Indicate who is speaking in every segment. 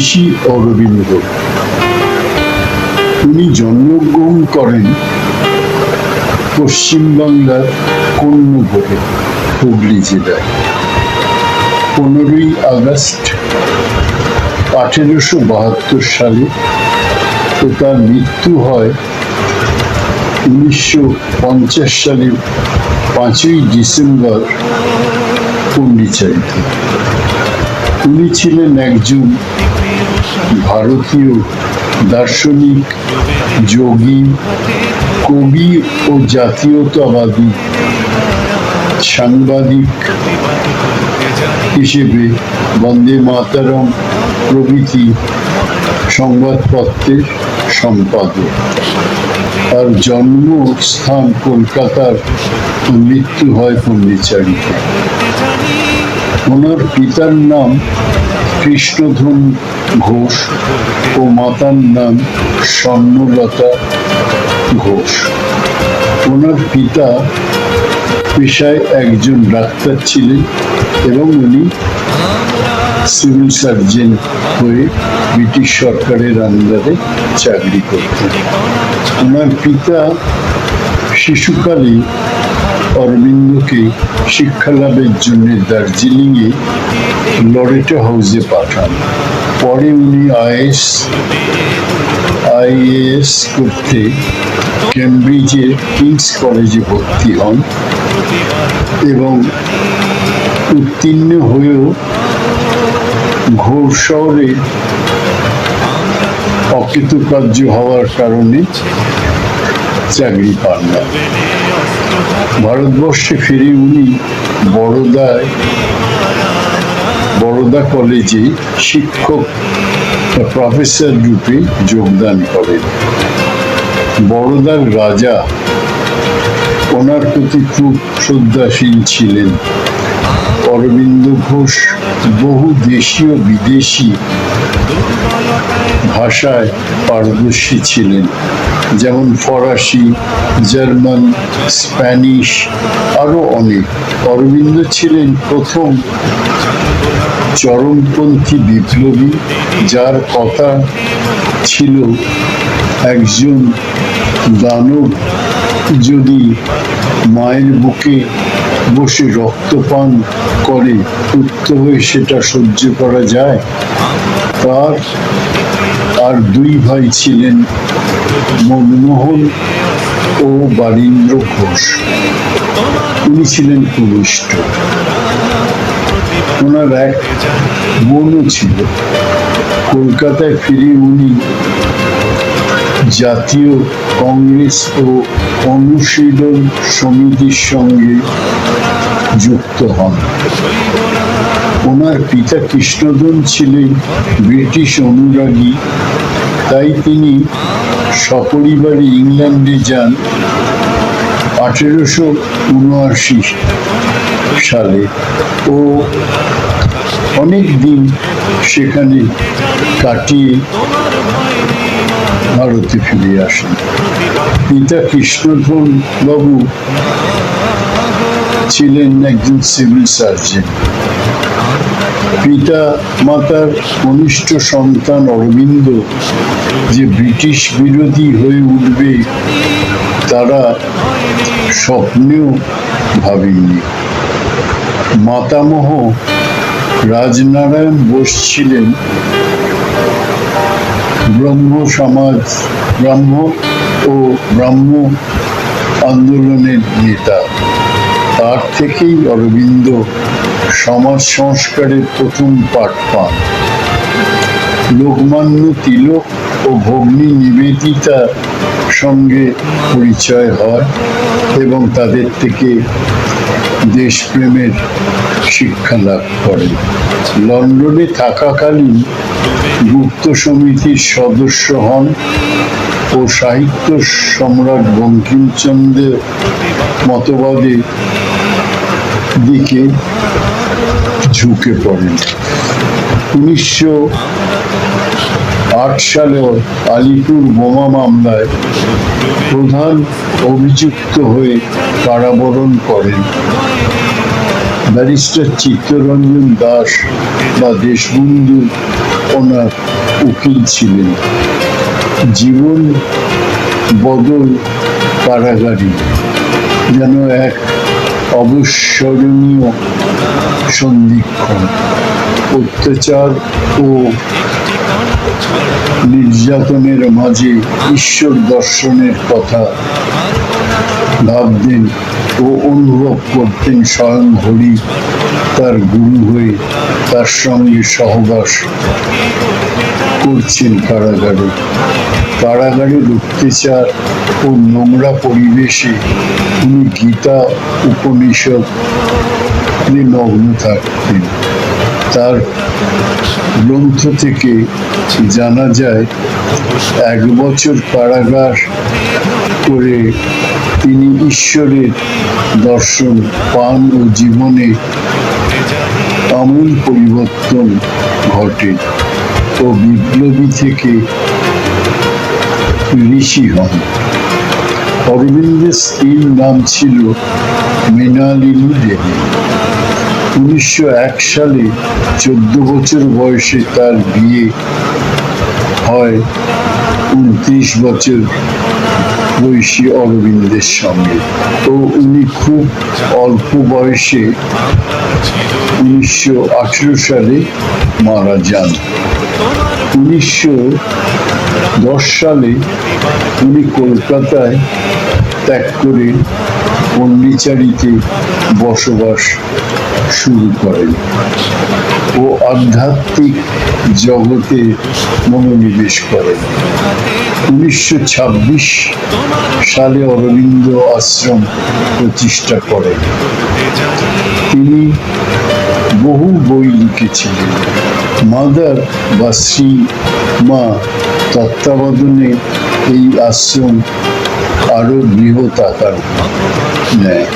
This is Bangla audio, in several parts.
Speaker 1: ঋষি অরবিন্দ উনি জন্মগ্রহণ করেন পশ্চিমবাংলার কন্যভোগে হুগলি জেলায়। পনেরোই আগস্ট আঠেরোশো বাহাত্তর সালে ও তার মৃত্যু হয় উনিশশো পঞ্চাশ সালের পাঁচই ডিসেম্বর পন্ডিচারিতে উনি ছিলেন একজন ভারতীয় দার্শনিক, যোগী, কবি ও জাতীয়তাবাদী সাংবাদিক হিসেবে বন্দে মাতারম প্রভৃতি সংবাদপত্রের সম্পাদক। তার জন্মস্থান কলকাতার মৃত্যু হয় পন্ডিচারিতে ওনার পিতার নাম কৃষ্ণধন ঘোষ ও মাতার নাম স্বর্ণলতা ঘোষ। ওনার পিতা পেশায় একজন ডাক্তার ছিলেন এবং উনি সিভিল সার্জন হয়ে ব্রিটিশ সরকারের আন্ডারে চাকরি করতেন। ওনার পিতা শিশুকালে অরবিন্দকে শিক্ষালাভের জন্য দার্জিলিংয়ে লরেটো হাউসে পাঠান। পরে উনি আইএস, আইএএস করতে কেমব্রিজের কিংস কলেজে ভর্তি হন এবং উত্তীর্ণ হয়েও ঘোর শহরে অকৃতকার্য হওয়ার কারণে চাকরি পান না। ভারতবর্ষে ফিরে উনি বড়োদায় বড়োদা কলেজে শিক্ষক প্রফেসর রূপে যোগদান করেন। বড়োদার রাজা ওনার প্রতি খুব শ্রদ্ধাশীল ছিলেন। অরবিন্দ ঘোষ বহু দেশীয় বিদেশি ভাষায় পারদর্শী ছিলেন, যেমন ফরাসি, জার্মান, স্প্যানিশ আরও অনেক। অরবিন্দ ছিলেন প্রথম চরমপন্থী বিপ্লবী যার কথা ছিল, একজন দানব যদি মায়ের বুকে বসে রক্তপান করে উত্ত হয়ে সেটা সহ্য করা যায়? তার আর দুই ভাই ছিলেন মনমোহন ও বারীন্দ্র ঘোষ। উনি ছিলেন কনিষ্ঠ ওনার এক বোনও ছিল। কলকাতায় ফিরে উনি জাতীয় কংগ্রেস ও অনুশীলন সমিতির সঙ্গে যুক্ত হন। ওনার পিতা কৃষ্ণধন ছিলেন ব্রিটিশ অনুরাগী, তাই তিনি সপরিবারে ইংল্যান্ডে যান। আঠেরোশো উনআশি সালে ও অনেক দিন সেখানে কাটিয়ে ভারতে ফিরে আসেন। পিতা কৃষ্ণধন বাবু ছিলেন একজন সিভিল সার্জন। পিতা মাতার কনিষ্ঠ সন্তান অরবিন্দ যে ব্রিটিশ বিরোধী হয়ে উঠবে, তারা স্বপ্নেও ভাবেননি। মাতামহ রাজনারায়ণ বোস ছিলেন। ব্রহ্ম সমাজ, ব্রাহ্ম ও ব্রাহ্ম আন্দোলনের নেতা। তার থেকেই অরবিন্দ সমাজ সংস্কারের প্রথম পাঠ পান। লোকমান্য তিলক ও ভগ্নী নিবেদিতার সঙ্গে পরিচয় হয় এবং তাদের থেকে দেশপ্রেমের শিক্ষা লাভ করেন লন্ডনে থাকাকালীন গুপ্ত সমিতির সদস্য হন ও সাহিত্য সম্রাট বঙ্কিমচন্দ্রের মতবাদে দিকে ঝুঁকে পড়েন। উনিশশো আট সালে আলিপুর বোমা মামলায় প্রধান অভিযুক্ত হয়ে কারাবরণ করেন। ব্যারিস্টার চিত্তরঞ্জন দাস বা দেশবন্ধু ওনার উকিল ছিলেন। জীবন বদল কারাগারি। যেন এক অবিস্মরণীয় সন্ধিক্ষণ। অত্যাচার ও নির্যাতনের মাঝে ঈশ্বর দর্শনের কথা ভাবতেন ও অনুভব করতেন স্বয়ং হরি, তার গুরু হয়ে তার সঙ্গে সহবাস করছেন কারাগারে। কারাগারের অত্যাচার ও নোংরা পরিবেশে তিনি গীতা, উপনিষদ মগ্ন থাকতেন। তার গ্রন্থ থেকে জানা যায়, এক বছর কারাগার করে তিনি ঈশ্বরের দর্শন পান ও জীবনে আমূল পরিবর্তন ঘটে ও বিপ্লবী থেকে ঋষি হন। অরবিন্দের স্ত্রীর নাম ছিল মৃণালিনী দেবী। উনিশশো এক সালে চোদ্দ বছর বয়সে তার বিয়ে হয়। উনত্রিশ বছর বয়সী অরবিন্দের সঙ্গে। তো উনি খুব অল্প বয়সে উনিশশো আঠেরো সালে মারা যান। উনিশশো দশ সালে উনি কলকাতায় ত্যাগ করে পন্ডিচারিতে বসবাস শুরু করেন। ও আধ্যাত্মিক জগতে মনোনিবেশ করেন। উনিশশো ছাব্বিশ সালে অরবিন্দ আশ্রম প্রতিষ্ঠা করেন। তিনি বহু বই লিখেছিলেন। মাদার বা শ্রী মা তত্ত্বাবধানে এই আশ্রম আরও বৃহৎ আকার নেয়।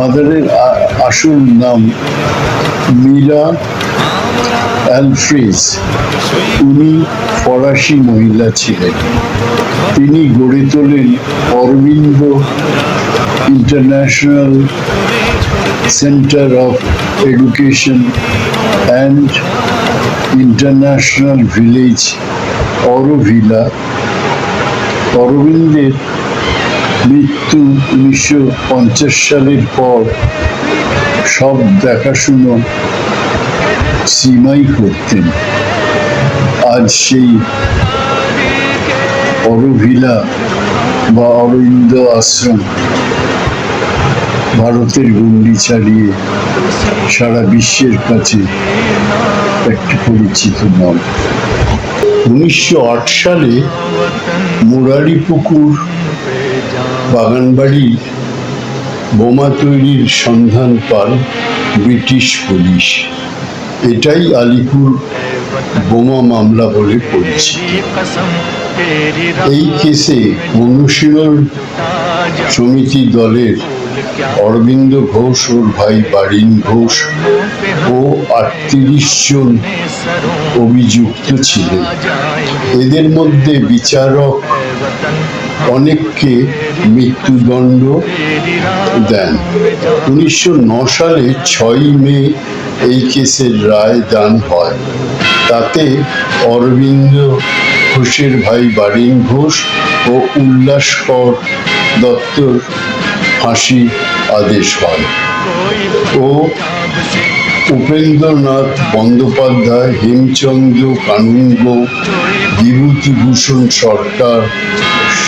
Speaker 1: মাদারের আসল নাম মীরা অ্যালফ্রেজ। উনি ফরাসি মহিলা ছিলেন। তিনি গড়ে তোলেন Aurobindo international centre of education and international village, Auroville. অরবিন্দের মৃত্যু উনিশশো পঞ্চাশ সালের পর সব দেখাশুনো সীমাই করতেন। আজ সেই অরভিলা বা অরবিন্দ আশ্রম ভারতের গণ্ডি ছাড়িয়ে সারা বিশ্বের কাছে একটি পরিচিত নাম। উনিশশো আট সালে মুরারিপুকুর বাগানবাড়ি, বোমা তৈরির সন্ধান পান ব্রিটিশ পুলিশ। এটাই আলিপুর বোমা মামলা বলে পরিচিত। এই কেসে অনুশীলন সমিতি দলের অরবিন্দ ঘোষ ওর ভাই বারিন ঘোষ ও আটত্রিশ জন অভিযুক্ত ছিলেন। এদের মধ্যে বিচারক অনেককে মৃত্যুদণ্ড দেন। উনিশশো সালে ছয়ই মে এই কেসের রায় দান হয়। তাতে অরবিন্দ ঘোষের ভাই বারিন ঘোষ ও উল্লাসকর দত্তর ফাঁসি আদেশ হয়। ও উপেন্দ্রনাথ বন্দ্যোপাধ্যায়, হেমচন্দ্র কানুনগ বিভূতিভূষণ সরকার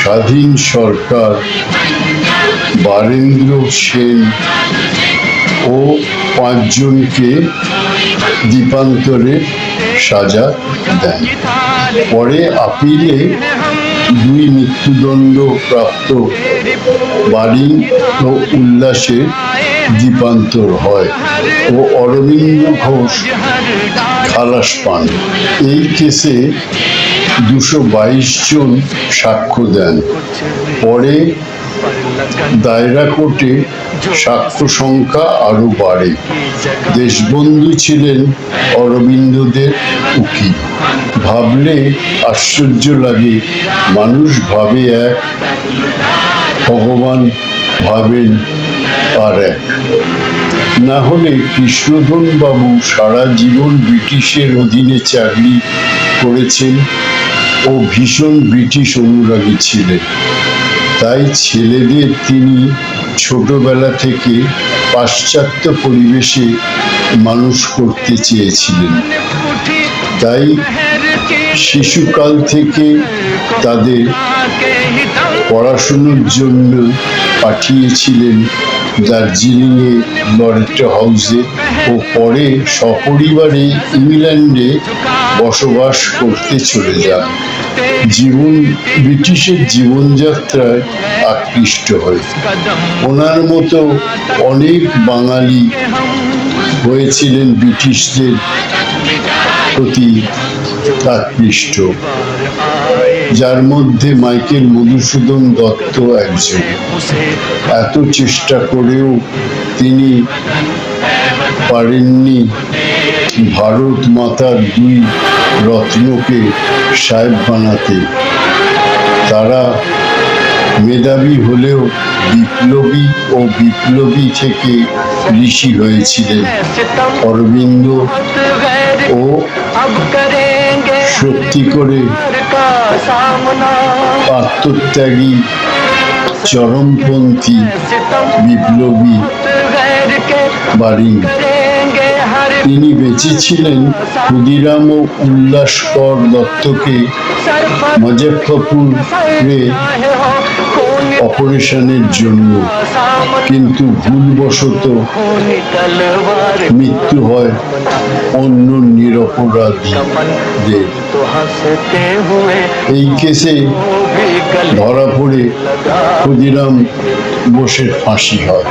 Speaker 1: স্বাধীন সরকার বারেন্দ্র সেন ও পাঁচজনকে দ্বীপান্তরে সাজা দেন। পরে আপিলে দুই মৃত্যুদণ্ড প্রাপ্ত বাড়ি ও উল্লাসে দ্বীপান্তর হয় ও অরবিন্দ ঘোষ খালাস পান। এই কেসে দুশো বাইশ জন সাক্ষ্য দেন। পরে দায়রা কোর্টে সাক্ষ্য সংখ্যা আরও বাড়ে। দেশবন্ধু ছিলেন অরবিন্দদের উকিল। ভাবলে আশ্চর্য লাগে, মানুষ ভাবে এক, ভগবান ভাবেন আর এক। না হলে কৃষ্ণধন বাবু সারা জীবন ব্রিটিশের অধীনে চাকরি করেছেন ও ভীষণ ব্রিটিশ অনুরাগী ছিলেন। তাই ছেলেদের তিনি ছোটবেলা থেকে পাশ্চাত্য পরিবেশে মানুষ করতে চেয়েছিলেন। তাই শিশুকাল থেকে তাদের পড়াশুনোর জন্য পাঠিয়েছিলেন দার্জিলিংয়ে লরেটো হাউসে ও পরে সপরিবারে ইংল্যান্ডে বসবাস করতে চলে যান। জীবন, ব্রিটিশের জীবনযাত্রায় আকৃষ্ট হয়। ওনার মতো অনেক বাঙালি হয়েছিলেন ব্রিটিশদের প্রতি আকৃষ্ট। যার মধ্যে মাইকেল মধুসূদন দত্ত একজন। এত চেষ্টা করেও তিনি পারেননি ভারত মাতার দুই রত্নকে সাহেব বানাতে। তারা মেধাবী হলেও বিপ্লবী ও বিপ্লবী থেকে ঋষি হয়েছিলেন। অরবিন্দ ও সত্যি করে আত্মত্যাগী চরমপন্থী বিপ্লবী বাড়ি তিনি বেঁচেছিলেন ক্ষুদিরাম ও উল্লাসকর দত্তকে মুজফ্ফরপুরে অপারেশনের জন্য। কিন্তু ভুলবশত মৃত্যু হয় অন্য নিরপরাধীদের। এই কেসে ধরা পড়ে ক্ষুদিরাম বসের ফাঁসি হয়।